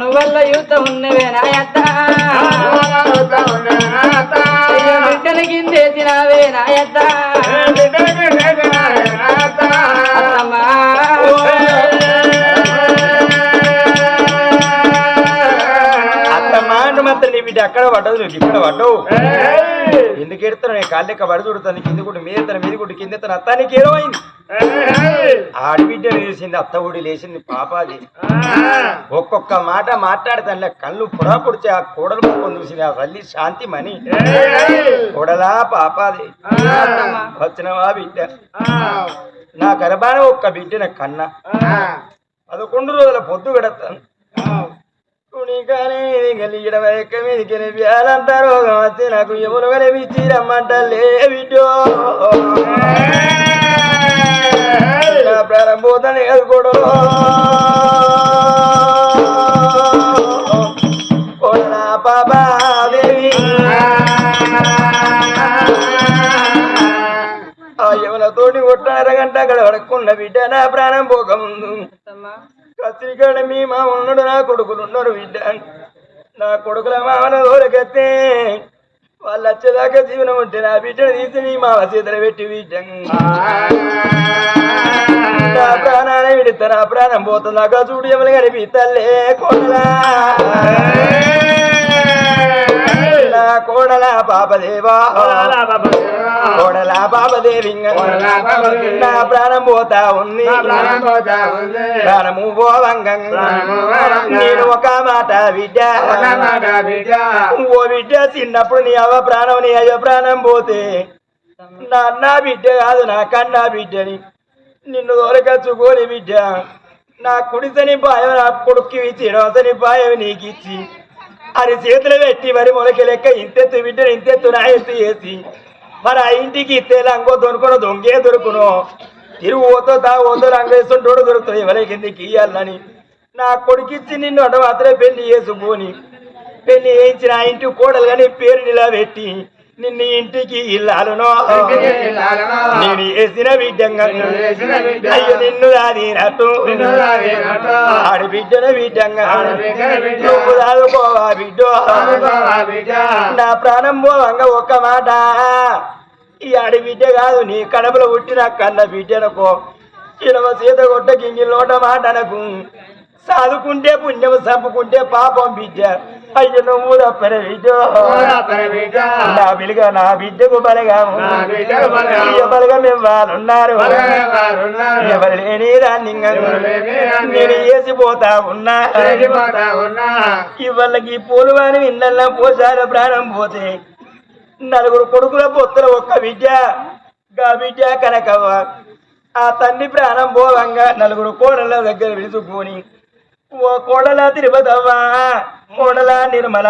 నువ్వల్ల యూత ఉన్నవే అయ్యో బిడ్డల కిందేసినావే నాయత్త. బిడ్డ అక్కడ పడ్డదు నువ్వు ఇక్కడ పడ్డవు. ఎందుకు ఎడతాను నేను కాళ్ళెక్క పడి చూడుతాను కింద కూడా మీద తన మీద కూడా కింద తన అత్తానికి ఏమైంది ఆడబిడ్డ లేచింది అత్త ఊడి లేచింది పాపాది. ఒక్కొక్క మాట మాట్లాడతాను కళ్ళు పుడా పుడితే ఆ కోడలు ముఖం చూసింది ఆ తల్లి శాంతి మని కోడలా పాపాది. వచ్చినవా బిడ్డ? నా గర్భాన ఒక్క బిడ్డ కన్నా. పదకొండు రోజుల పొద్దు పెడతాను వ్యాలంతా రోగం వచ్చి నాకు ఎములు కనిపించి నా ప్రారంభోతని ఎదుకోడు యములతోటి కొట్టారగంట అక్కడ పడకున్న బిడ్డ నా ప్రాణం పోకముందు కత్తిరికాడ మీ మామ ఉన్నాడు నా కొడుకులు ఉన్నారు బిడ్డ. నా కొడుకుల మామల దూరకెత్తే వాళ్ళు వచ్చేదాకా జీవనం ఉంటే నా బిడ్డను తీసి నీ మామ చేతులు పెట్టి బిడ్డ. నా ప్రాణాన్ని విడితే నా ప్రాణం పోతుంది నాకు చూడు ఎమలు కనిపిస్తలే కోడలా. నా కోడల పాపదేవా కోడల పాపదేవి నా ప్రాణం పోతా ఉంది. ప్రాణము పోవంగంగా నేను ఒక మాట బిడ్డ. ఓ బిడ్డ చిన్నప్పుడు నీ అవ్వ ప్రాణం నీ అయ్య ప్రాణం పోతే నా అన్న బిడ్డ కాదు నా కన్నా బిడ్డని నిన్ను దొరకచ్చుకోని బిడ్డ. నా కుడిసని పాయం నా కొడుక్కి ఇచ్చి ఎడవసని పాయం నీకు ఇచ్చి అది చేతులు పెట్టి మరి మొలకి లెక్క ఇంతెత్తు బిడ్డను ఇంతెత్తు నా చేసి. వేసి మరి ఆ ఇంటికి ఇస్తే లంగో దొరుకును దొంగే దొరుకును. తిరుగు ఓతో తా ఓతో లంగేస్తుంటోడు దొరుకుతుంది. ఎవరికి ఎందుకు ఇయ్యాలని. నా కొడుకిచ్చి నిన్ను మాత్రమే పెళ్ళి చేసుకొని. పెళ్ళి చేయించిన ఆ ఇంటి కోడలు కానీ పేరు నిలబెట్టి నిన్ను ఇంటికి ఇల్లాలను. నేను వేసిన బిడ్డంగా. అయ్యో నిన్ను రాదినట్టు ఆడి బిడ్డన బిడ్డంగా. నువ్వు రాదుకోవా బిడ్డో. నా ప్రాణం పోవంగా ఒక్క మాట. ఈ ఆడి బిడ్డ కాదు నీ కడపలో పుట్టిన కన్న బిడ్డనకో. ఇనవ సీత కొట్ట గింగిలోట మాట అనకు. సాదుకుంటే పుణ్యం చంపుకుంటే పాపం బిడ్డ అయ్యో నువ్వు తప్పన బిడ్డ నా నా బిడ్డకు బలగా అయ్య బలగం ఇవ్వాలన్నారు ఎవరు లేని నేను వేసిపోతా ఉన్నా. ఇవాళకి పూలు వాని ఇళ్ళల్లో పోసార ప్రాణం పోతే. నలుగురు కొడుకుల పొత్తుల ఒక్క విద్య. గా విద్య కనకవ్వ. ఆ తండ్రి ప్రాణం పోవంగా నలుగురు కోడల దగ్గర విలుచుకొని ఓ కోడల తిరుపతవ్వా కోడల నిర్మల.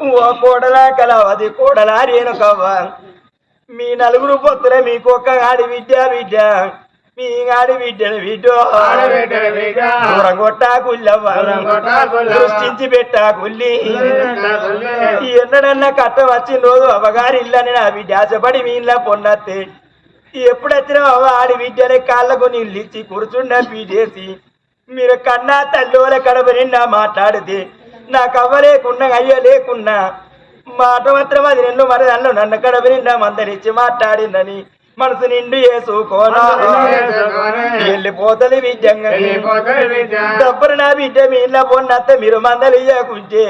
ఓ కోడల కలవది కోడల రేణుకవ్వ. మీ నలుగురు పొత్తుల మీకు ఒక్క ఆడి విద్య విద్య మీ ఆడి కుల్లవ్వ సృష్టించి పెట్టా కుల్లి ఎన్నడన్నా కట్ట వచ్చిన రోజు అవ్వగారి ఇల్లని నా బిడ్డ ఆశపడి మీ ఇంట్లో పొన్నత్తే. ఎప్పుడు వచ్చినా అవ్వ ఆడి బిడ్డలే కాళ్ళకు నీళ్ళు ఇచ్చి కూర్చుండా పీటేసి. మీరు కన్నా తల్లోల కడప నిండా మాట్లాడితే నాకు అవ్వ లేకున్నా అయ్య లేకున్నా మాట మాత్రం అది రెండు మరి నన్ను నన్ను కడప నిండా మందరిచ్చి మాట్లాడిందని మనసు నిండు వేసుకోనా వెళ్ళిపోతుంది విద్యంగా. నా బిడ్డ మీ ఇంట్లో పొన్నత్త మీరు మందలు ఇయ్యకుంటే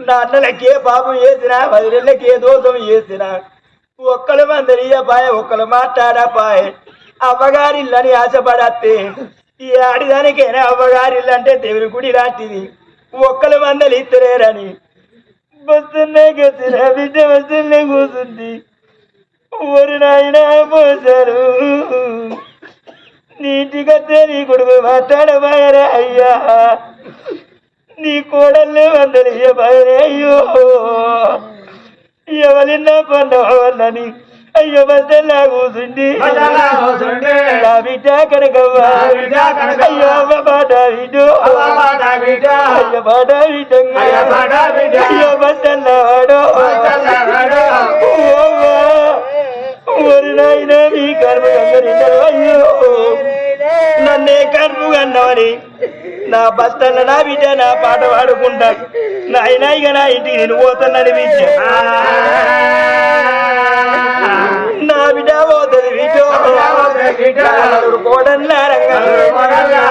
నా అన్నలకే పాపం చేసినా వదిలేళ్ళకే దోషం చేసినా ఒక్కరు మందలు ఇయ్యపాయ ఒక్కరు మాట్లాడపాయ అవ్వగారిల్లని ఆశపడత్తే ఈ ఆడిదానికైనా అవ్వగారిల్లు అంటే దేవుని గుడి లాంటిది. ఒక్కరు మందలు ఇద్దరేరని వస్తున్నా గతిన బిడ్డ వస్తున్నా కూర్చుంది ఊరి నాయన పోసారు నీటికత్తే నీ కొడుకు మాట్లాడబాయరే అయ్యా. నీ కోడల్ని వందలియబాయరే అయ్యో. ఎవరిన్నా పండవల్లని అయ్యో బద్దల్లా కూసుండి నా బిడ్డ కనకవ్వ. అయ్యో అవ్వ మాట విడు. అయ్యో విడంగా. అయ్యో బద్దల్లా వాడు. ఓరి నాయన నీ కర్మ అయ్యో నన్నే కర్మ అన్నవని నా బస్తల నా బిడ్డ నా పాట పాడుకుంటా. నాయన ఇక నా ఇంటికి నేను పోతున్నాను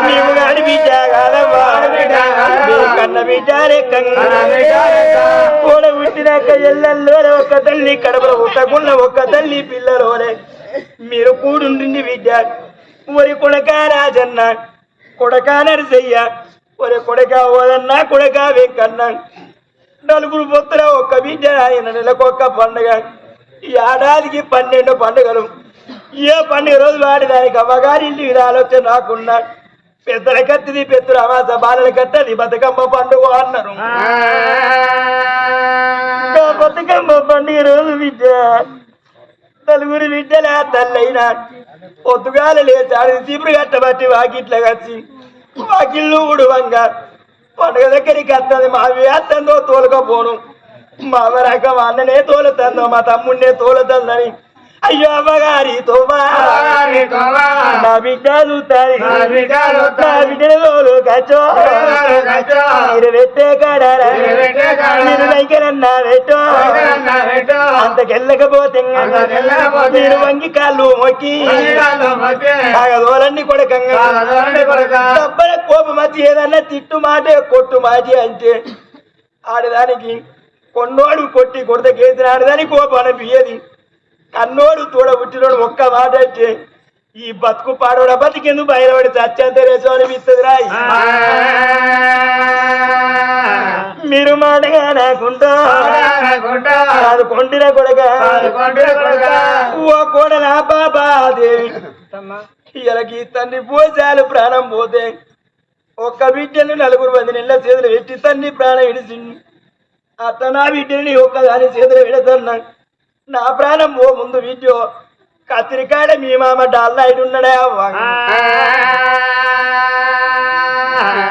నీవు బిడ్డ కాదమ్మా కన్న బిడ్డ పుట్టినాక ఎల్లల్లో ఒక్క తల్లి కడపలో పుట్టకున్న ఒక్క తల్లి పిల్లలోనే మీరు కూడుండి బిడ్డ ఒరి కొడక రాజన్న కొడక నరసయ్య ఒరి కొడక ఓదన్న కొడక వెంకన్న నలుగురు పొత్తుల ఒక్క బిడ్డ ఆయన నెలకొక్క పండుగ. ఈ ఏడాదికి పన్నెండు పండుగలు. ఏ పండుగ రోజు వాడి దానికి అమ్మగారింటి మీద ఆలోచన రాకున్నా పెద్దల కత్తిది పెద్దలు అమాస బాలల కట్టది బతుకమ్మ పండుగ అన్నారు. బతుకమ్మ పండుగ రోజు బిడ్డ నలుగురు బిడ్డల తల్లైన. పొద్దుగాల లేచాడు చీపురు కట్టబట్టి వాకిట్ల వచ్చి వాకిళ్ళు ఉడువంగా పండుగ దగ్గరికి వస్తుంది మా వేస్తందో తోలుకపోను. మా రకం అన్ననే తోలుతుందో మా తమ్ముడినే తోలుతుందని అయ్యో అమ్మగారి తోమా నా బిడ్డ చూస్తాది నా బిడ్డల కచ్చో. మీరు పెట్టే కాడారా మీరు దగ్గరన్నా పెట్టో. అంతకెళ్ళకపోతే మీరు వంగి కాళ్ళు మొక్కి. ఆగదోలన్నీ కొడకంగా కోపం వచ్చి ఏదన్నా తిట్టు మాటే కొట్టు మాటి అంటే ఆడదానికి కొన్నోడు కొట్టి కొడత కేసిన ఆడదానికి కోపం అనిపించేది కన్నోడు తోడ పుట్టినోడు ఒక్క మాట అంటే ఈ బతుకు పాడోడ బతికెందుకు బయలుపడి చచ్చేంత రేసం అనిపిస్తుంది రాయి మీరు మాటగా నాకుంటా. అది కొండిన కొడక. ఓ కోడలా బాబా దేవి. ఇలాకి తండ్రి పోసాలు ప్రాణం పోతే ఒక్క బిడ్డను నలుగురు మంది నెలల చేతులు పెట్టి తండ్రి ప్రాణం ఇడిచింది. అత్త నా బిడ్డని ఒక్కదాని చేతులు పెడతాను. నా ప్రాణం ఓ ముందు వీడియో. కత్తిరికాడ మీ మామ డాల్లా ఇటు ఉన్నాడే అవ్వ.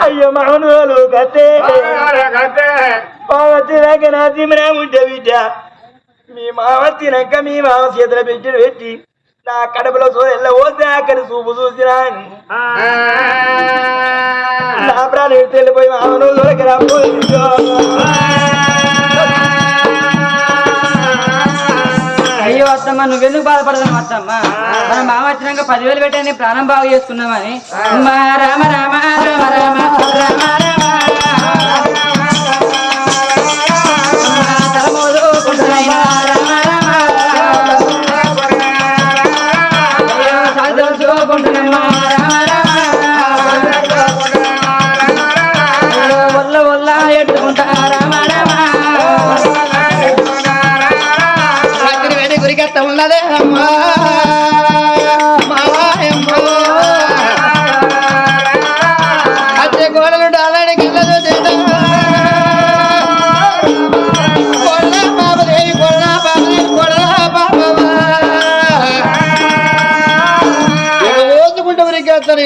అయ్యో మామూలు కత్తే. మామ తినక నా తిమిరా ఉంటే బిడ్డ. మీ మామ తినక మీ మామ చేతుల పెట్టి పెట్టి నా కడుపులో సో ఎల్ల పోతే అక్కడ చూపు చూసినా నా ప్రాణం ఎడితే వెళ్ళిపోయి మామను దొరకరా అయ్యో అత్తమ్మ నువ్వెందుకు బాధపడదాం అత్తమ్మ? మన మామ వచ్చినాక పదివేలు పెట్టని ప్రాణం బాగు చేసుకున్నామని. రామ రామ రామ రామ రామ. వేడి ఉన్నదే అమ్మా అచ్చే గోడలు డాలానికి వెళ్ళదు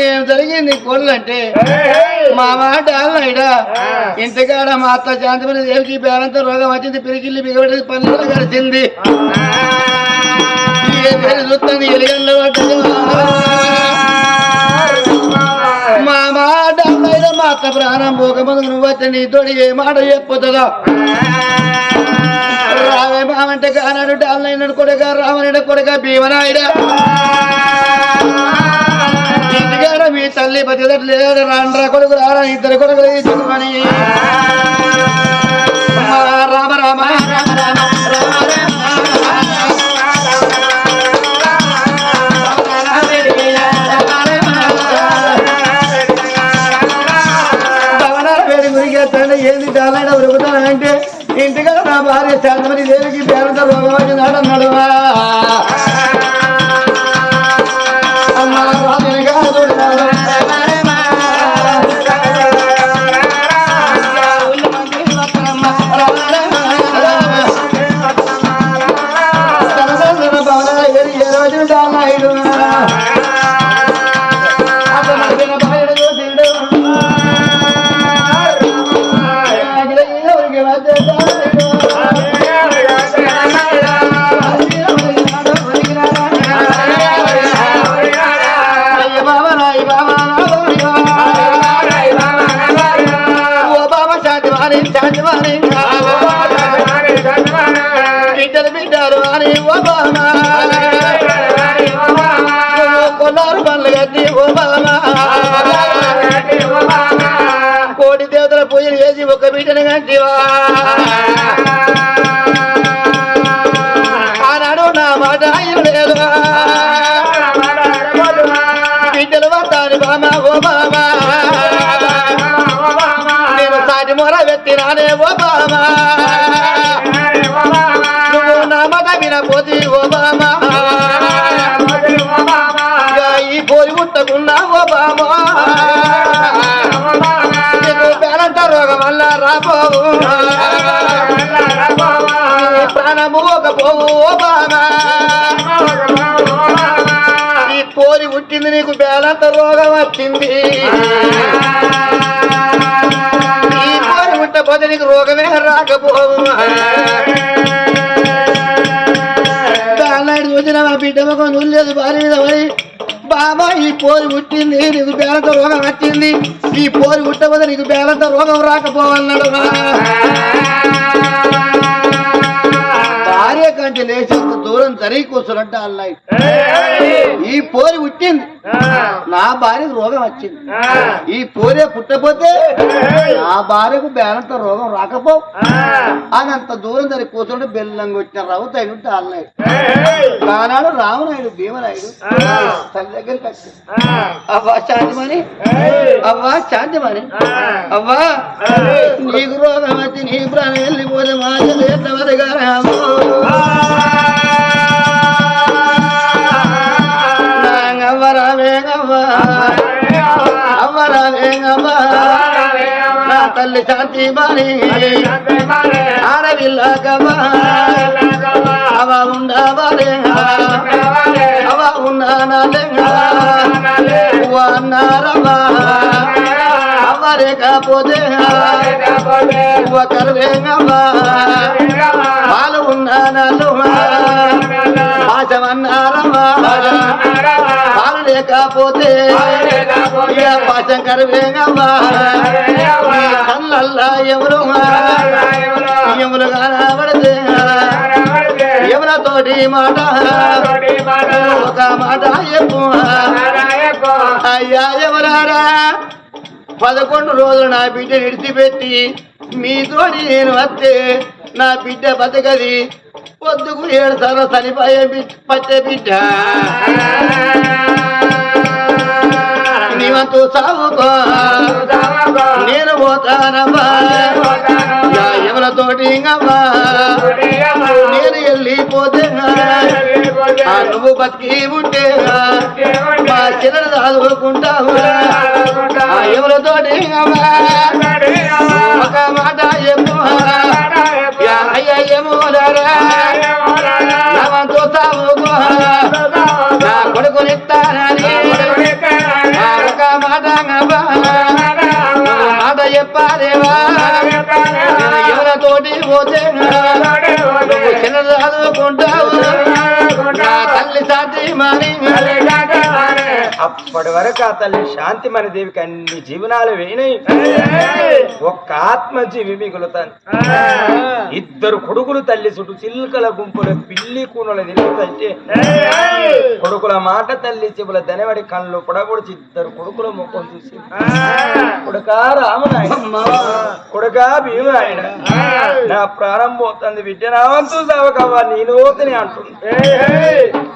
ఏం జరిగింది కొల్లంటే మా మాట అన్నాయిడా ఇంటికాడ మా అత్త శాంతిమని దేవికి పేరంతా రోగం వచ్చింది పిరికిల్లి బిగబడి పనులు గడిచింది. ఏ పేరు మా మాట మా అత్త ప్రాణం పోకముందు నువ్వు వచ్చి నీతోటి ఏ మాట చెప్పుతుందా రావే మామంటే కానాడు డాలైనడు కొడక రామనుడు కొడక భీమనాయుడు. మీ తల్లి బతికట్లేదు రాండ్రా కొడుకు రారా ఇద్దరు కొడుకులు తీసుకుని రామ రామ రామ రామ. శాంతమని దేవికి పేరంతో రోగం వచ్చిందాడు బిడ్డను ఆనాడు నా మాట లేదు బిడ్డలు వస్తాను బామా ఓ బామా. నేను సాటి మొర వ్యక్తి రానే ఓ బామా. నువ్వు నా మాట వినపోతి ఓ బామా. ప్రాణము ఒక పోవు ఈ పోరి పుట్టింది నీకు బేలంత రోగం వచ్చింది. ఈ పోరి పుట్టపోతే నీకు రోగమే రాకపోవు దాన్ని చూసిన మా బిడ్డ ఒక నువ్వు భార్య మీద పోయి బాబా ఈ పోరు పుట్టింది నీకు బేలంత రోగం వచ్చింది. ఈ పోరు పుట్టపోతే నీకు బేలంత రోగం రాకపోవన్నాడు లేచేంత దూరం జరిగి కూర్చున్నట్టు అన్నాయి ఈ పోరి పుట్టింది. నా భార్యకు రోగం వచ్చింది. ఈ పోరే పుట్టపోతే నా భార్యకు బేనంత రోగం రాకపో. అని అంత దూరం దాన్ని కూర్చుంటే బెల్లంగా వచ్చిన రవ్వుత అయినట్టు అన్నాయి ఆనాడు రామనాయుడు భీమనాయుడు. తల్లి దగ్గరికి వచ్చి అవ్వా శాంతిమని అవ్వా శాంతిమని అవ్వా! నీకు రోగం వచ్చి నీ ప్రాణం వెళ్ళిపోతే మా చెల్లి నా తల్లి శాంతి బాని ఆడవిల్లాకవా అవ ఉండవాలే. అవ ఉన్నానాలే అన్నారవా అవరే కాపోతే కరువేంగమ్మా వాళ్ళు ఉన్నానాలు ఆశమన్నారమ్మా. పాలు లేకపోతే ఇక పాశం కరువేంగమ్మా కళ్ళల్లా ఎవరు? యములు కనబడితే ఎవరితోటి మాట? ఒక మాట చెప్పు. అయ్యా ఎవరారా? పదకొండు రోజులు నా బిడ్డ విడిచిపెట్టి మీతోటి నేను వస్తే నా బిడ్డ బతకది. పొద్దుకు ఏడు సార్లు చనిపోయే పచ్చే బిడ్డ. నీవంతు సాగుకో. నేను పోతానమ్మా ఎవరితోటి నేను వెళ్ళిపోతే ఆ నువ్వు బతికి ఉంటే మా చిన్న చదువుకుంటావు ఎవరితోటి ఒక మాట ఏమో యా ఎవరితోటి పోతే చిన్న చదువుకుంటావు తల్లి సాటి మాని. అప్పటి వరకు ఆ తల్లి శాంతిమణి దేవికి అన్ని జీవనాలు వేయినాయి. ఒక్క ఆత్మజీవి మిగులుతాను ఇద్దరు కొడుకులు తల్లి చుట్టూ చిల్కల గుంపుల పిల్లి కూనలు తిరుగుతుంటే కొడుకుల మాట తల్లి చెబుల దనవడి కళ్ళు పొడగొడిచి ఇద్దరు కొడుకుల ముఖం చూసి. కొడుకా రామనాయన. కొడుకా భీమనాయన నా ప్రారంభమవుతుంది పోతుంది బిడ్డ నా వంతు సావకవ్వా నేను పోతని అంటుంది.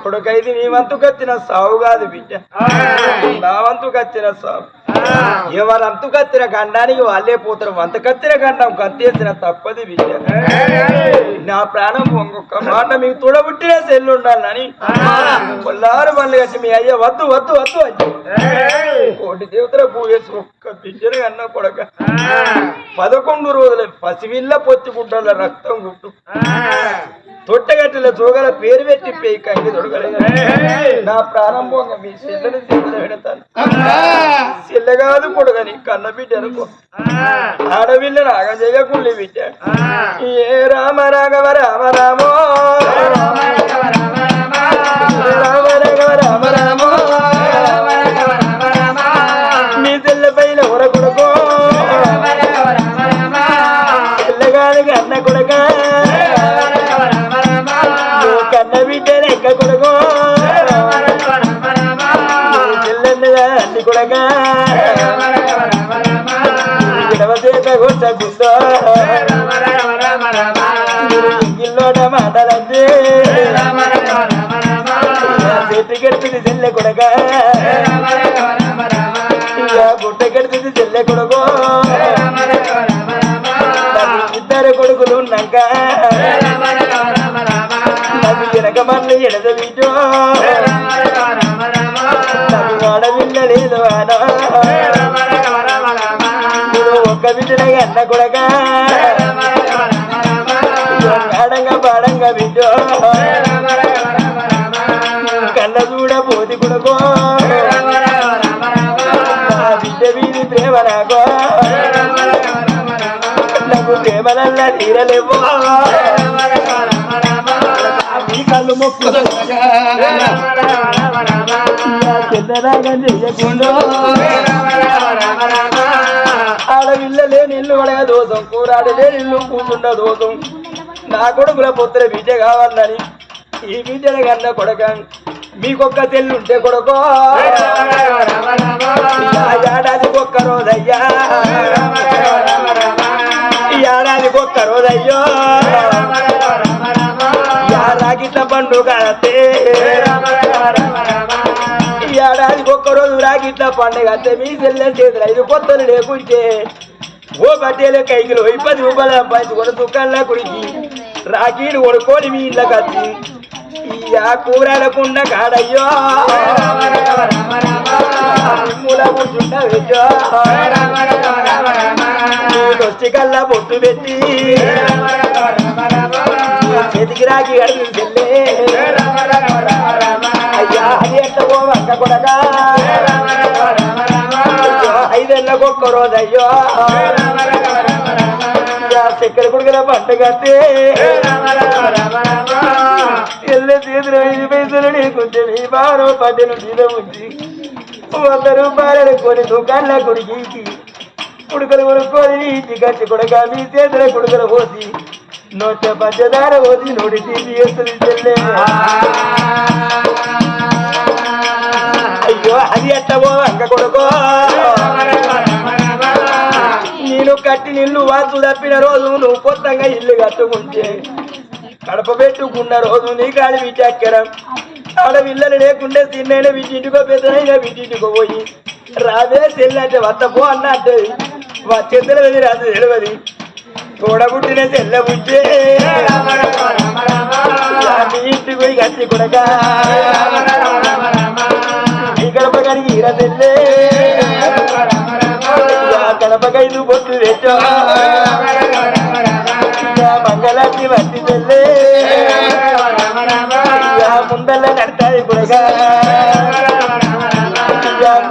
కొడుకైది నీ వంతు కత్తిన సావు కాదు బిడ్డ. నా వంతుకు వచ్చిన సార్ ఎవరు అంతు కత్తిన గండానికి వాళ్ళే పోతారు. వంత కత్తిన గండం కత్తేసిన తప్పది బిడ్డ నా ప్రాణం ఒక్కొక్క మాట మీకు తోడబుట్టిన సెల్లు ఉండాలని కొల్లారు మళ్ళీ వచ్చి మీ అయ్య వద్దు వద్దు వద్దు అని. కోటి దేవతల పూజేసి ఒక్క బిడ్డను అన్న కొడక. పదకొండు రోజుల పసివిల్ల పొత్తి గుడ్డల రక్తం గుట్టు తొట్టగట్టెల జోగల పేరు పెట్టి పేయి కంగి దొడగలే నా ప్రారంభంగా మీ చెల్లెని చెల్లె పెడతాను. చెల్లె కాదు కొడుగని కన్న బిడ్డ అనుకో ఆడవిల్ల రాగ చేయకుండా బిడ్డ ఏ రామ రాఘవ రామో రామ చెల్లె కొడక. ఇక గుట్టకెడుతుంది చెల్లె కొడుకు. ఇద్దరు కొడుకులు ఉన్నాక. నాకు వెనక మళ్ళీ ఎడద వీటో తీరలేవో కళ్ళు మొక్కు చెల్లరాగా చెయ్యకుండా ఆడవిల్లలే నిల్లు పడగ దోసం కూరాడలే నిల్లు కూర్చుండ దోసం నా కొడుకుల పొత్తుల బిడ్డ కావాలని ఈ బిడ్డల కన్న కొడక మీకొక్క తెల్లుంటే కొడుకో ఈ ఏడాదికి ఒక్క రోజయ్యా ఏడాదికి ఒక్క రోజయ్యో రాగిట్ల పండుగ అత్తే. ఏడాదికి ఒక్క రోజు రాగిట్ల పండుగ అత్తే మీ చెల్లెలు చేతులు ఐదు కొత్తలు లేకుంటే ఓ బట్టేలు కైకిలు ఇప్పది రూపాయల పంచుకొని దుకాణంలో కుడికి రాకీలు కొడుకొని మీ ఇళ్ళ వచ్చి ఈ ఆ కూరలకుండా కాడయ్యో మూల కూర్చుంటా వచ్చి కల్లా బొట్టు పెట్టి. చేతికి రాకి అడుగు చెల్లే అయ్యా అది ఎట్ట పోవంక కొడగా ఐదేళ్ళకి ఒక్క రోజు అయ్యో. చక్కెర కొడుకుల పంట కట్టి ఎల్లే చేతులు ఐదు పైసలు కొంచెం ఈ బారో పడ్డను మీద ఉంచి వంద రూపాయలు కొన్ని దుకాణంలో కొడుకు కుడుకలు కొనుక్కొని ఇంటి కట్టి కొడక మీ చేతుల కుడుకలు పోసి నోట పంచదార పోసి నోటి తీసి వేస్తుంది చెల్లె. అయ్యో అది ఎట్టవో అంక కొడుకో. నేను కట్టి నిన్ను వాసు తప్పిన రోజు నువ్వు కొత్తగా ఇల్లు కట్టుకుంటే కడప పెట్టుకున్న రోజు నీ కాడి విచక్కెరం. ఆడ పిల్లలు లేకుంటే తిన్నైనా వీటింటికో పెద్దనైనా వీటింటికో పోయి రాదే చెల్లంటే వత్తపో అన్నట్టు. చెద్దల వెళ్ళి రాదు తెలియదు తోడబుట్టిన చెల్ల బుట్టే ఇంటికి పోయి కట్టి కొడక. ఈ గడప ఇర తెల్లే. గడపకైదు బొట్టు తెచ్చా మంగళాన్ని వట్టి తెల్లే. ముందల్ల నడతాయి కొడక.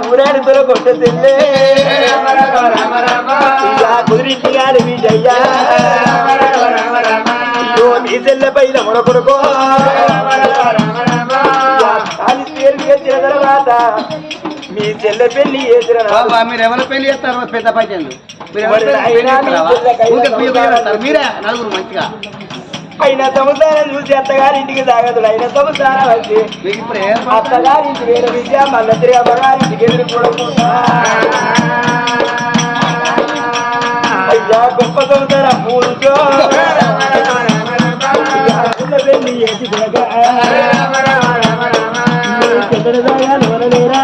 కూరాడి తొల కొట్ట తెల్లే. కుదిరింటి గారి అయ్యో నీ తెల్ల పైన మొర కొడుకో అది పేరు చేసిన తర్వాత మీ చెల్ల పెళ్ళి చేసిన మీరు ఎవరు పెళ్ళి చేస్తారు? పెద్ద పైసలు. మీరు? మీ నలుగురు మంచిగా. ఆయన సంసారం చూసి అత్తగారి ఇంటికి తాగదు ఆయన సంసారం వచ్చి? అత్తగారి ఇంటికి వేరే విద్య మళ్ళీ తిరిగి అమ్మగారి ఇంటికి ఎదురు చూడకుండా అయ్యా గొప్ప సోదర పూజో వనలేరా?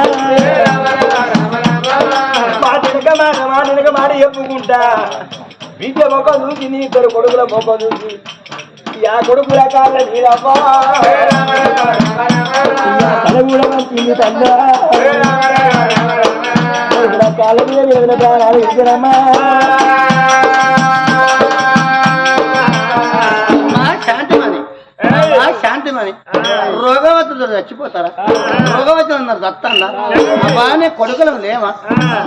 మాటనక మాట చెప్పుకుంటా విద్య మొక్క చూసి నీ ఇద్దరు కొడుకుల మొక్క చూసి యా కొడుకుల కాళ్ళ నీరమ్మా తల కూడా మంచి తల్ల కొడుకుల కాళ్ళ మీద నిలబడిన ప్రాణాలు ఇద్దరమ్మా మా శాంతిమని. మా శాంతిమని. రోగం వచ్చిందో చచ్చిపోతారా రోగం వచ్చిన అన్నారు దత్తందా అవ్వా కొడుకులం లేవా?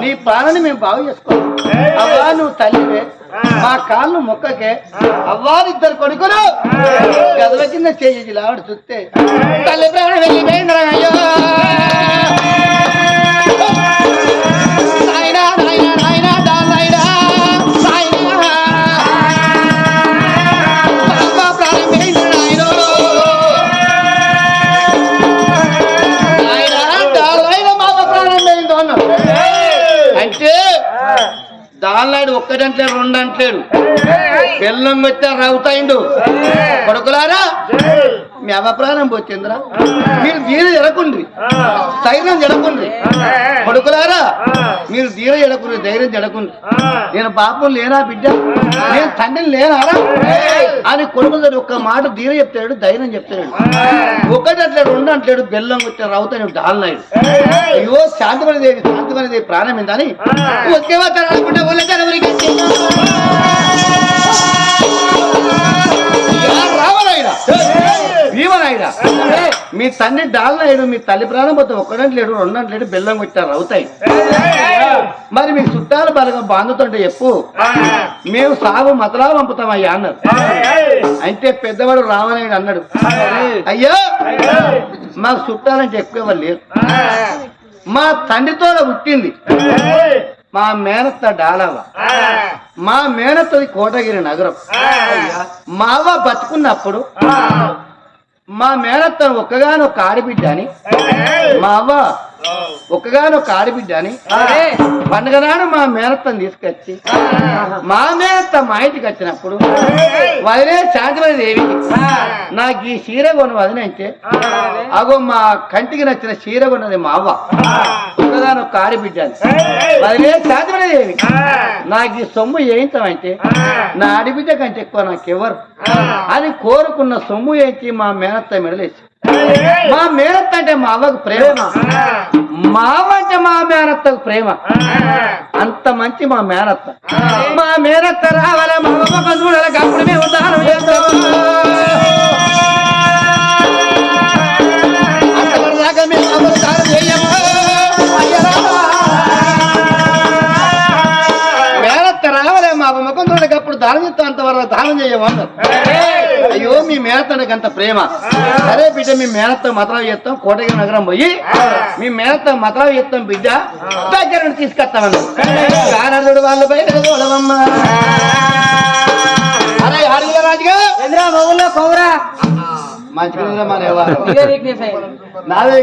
నీ ప్రాణాన్ని మేము బాగు చేసుకోవాలి. అవ్వా నువ్వు తల్లివే. మా కాళ్ళు మొక్కకే. అవ్వా ఇద్దరు కొడుకులు. గదల కింద చేసి లావాడు చూస్తే తల్లి ప్రాణం వెళ్ళిపోయిందిరా అయ్యో. దానిలాడు ఒక్కడంటే రెండు అంటాడు బెల్లం వచ్చా రవుతాయిండు కొడుకులారా? మీ అవ ప్రాణం పోతుందిరా. మీరు దీని ఎడకుండ్రి ధైర్యం జడకుండ్రి కొడుకులారా మీరు దీన జడకుండ్రి ధైర్యం జడకుండ్రి నేను పాపం లేనా బిడ్డ? నేను తండ్రిని లేనారా? అని కొడుకులు ఒక్క మాట దీన చెప్తాడు ధైర్యం చెప్తాడు. ఒకటి అట్లేడు రెండు అట్లేడు బెల్లం కొట్టిన రౌతాడు డాల్నాయుడు అయ్యో శాంతిమణి దేవి శాంతిమణి దేవి ప్రాణం ఏందని. వచ్చే వాతావరణం మీ తండ్రి డాల్నాయుడు మీ తల్లి ప్రాణం పోతే ఒక్కడంట్లేడు రెండంట్లేడు బెల్లం కొట్టారు అవుతాయి. మరి మీ చుట్టాలు బలగ బాందుతుంటే చెప్పు. మేము సాగు మతలా పంపుతామయ్యా అన్నారు. అయితే పెద్దవాడు రామనాయుడు అన్నాడు. అయ్యా మాకు చుట్టాలంటే ఎక్కువ లేరు. మా తండ్రితో పుట్టింది. మా మేనత్త డాలవ మా మేనత్తది కోటగిరి నగరం. మా అవ్వ బతుకున్నప్పుడు మా మేనత్తను ఒక్కగానొక్క ఆడబిడ్డ అని మా అవ్వ ఒక్కగానొక్క ఆడబిడ్డ అని పండుగ నాడు మా మేనత్తను తీసుకొచ్చి మా మేనత్త మా ఇంటికి వచ్చినప్పుడు వదిలే దేవికి నాకు ఈ చీర కొను వదినంటే అగో మా కంటికి నచ్చిన చీర కొన్నది మా అవ్వ. ఒక్కగానొక్క ఆడబిడ్డ అని వదిలే శాంతిమణి దేవి నాకు ఈ సొమ్ము ఏంటంటే నా ఆడబిడ్డ కంటే ఎక్కువ నాకెవరు అని కోరుకున్న సొమ్ము ఏంటి మా మేనత్త మెడలేసి మా మేనత్త అంటే మా అవ్వకు ప్రేమ. మా అవ్వ అంటే మా మేనత్తకు ప్రేమ. అంత మంచి మా మేనత్త. మా మేనత్త రావాల మా అవ్వ చూడాలి అప్పుడు మేము దానం చేస్తాం. మేనత్త రావాలే మా చూడక అప్పుడు దానం చేస్తాం అంతవరకు దానం చేయమన్నారు అయ్యో మీ మేనత్తనికి అంత ప్రేమ. సరే బిడ్డ మీ మేనత్త మతరావు చేస్తాం కోటగిరి నగరం పోయి మీ మేనత్త మతరావు చేస్తాం బిడ్డ దగ్గర నుండి తీసుకొస్తామన్నారు కానడుడు వాళ్ళు బయట చూడవమ్మా అరే అడుగుల రాజుగా. ఎదురా మొగుల్లో కొవ్వరా? మంచిగా మన నాదే